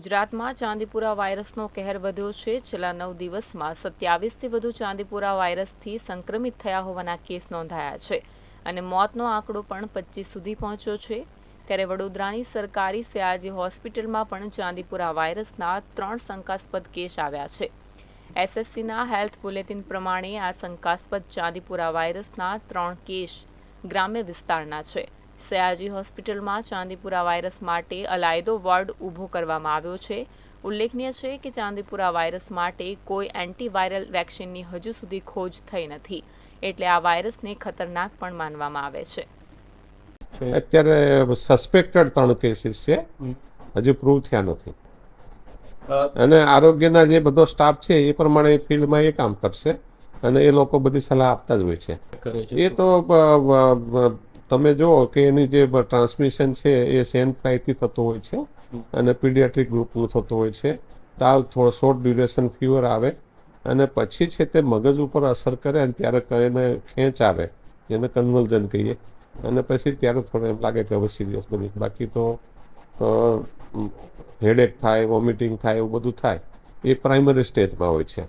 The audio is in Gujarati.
ગુજરાતમાં ચાંદીપુરા વાયરસનો કહેર વધ્યો છે. છેલ્લા નવ દિવસમાં સત્યાવીસથી વધુ ચાંદીપુરા વાયરસથી સંક્રમિત થયા હોવાના કેસ નોંધાયા છે અને મોતનો આંકડો પણ પચીસ સુધી પહોંચ્યો છે. ત્યારે વડોદરાની સરકારી સયાજી હોસ્પિટલમાં પણ ચાંદીપુરા વાયરસના ત્રણ શંકાસ્પદ કેસ આવ્યા છે. એસએસસીના હેલ્થ બુલેટિન પ્રમાણે આ શંકાસ્પદ ચાંદીપુરા વાયરસના ત્રણ કેસ ગ્રામ્ય વિસ્તારના છે. સયાજી હોસ્પિટલમાં ચાંદીપુરા વાયરસ માટે અલાયદો વોર્ડ ઊભો કરવામાં આવ્યો છે. ઉલ્લેખનીય છે કે ચાંદીપુરા વાયરસ માટે કોઈ એન્ટીવાયરલ વેક્સિનની હજુ સુધી ખોજ થઈ નથી. એટલે આ વાયરસને ખતરનાક પણ માનવામાં આવે છે. અત્યારે સસ્પેક્ટેડ ત્રણ કેસીસ છે. હજુ પ્રૂવ થયા નથી. અને આરોગ્યના જે બધો સ્ટાફ છે એ પ્રમાણે ફિલ્ડમાં એ કામ કરશે અને એ લોકો બધી સલાહ આપતા જ હોય છે. એ તો તમે જુઓ કે એની જે ટ્રાન્સમિશન છે એ સેન ફ્લાયથી થતું હોય છે અને પીડિયાટ્રિક ગ્રુપનું થતું હોય છે. તાવ થોડો શોર્ટ ડ્યુરેશન ફીવર આવે અને પછી છે તે મગજ ઉપર અસર કરે અને ત્યારે એને ખેંચ આવે, જેને કન્વલ્ઝન કહીએ. અને પછી ત્યારે થોડું એમ લાગે કે હવે સિરિયસ બની બાકી તો હેડેક થાય વોમિટિંગ થાય, એવું બધું થાય, એ પ્રાઇમરી સ્ટેજમાં હોય છે.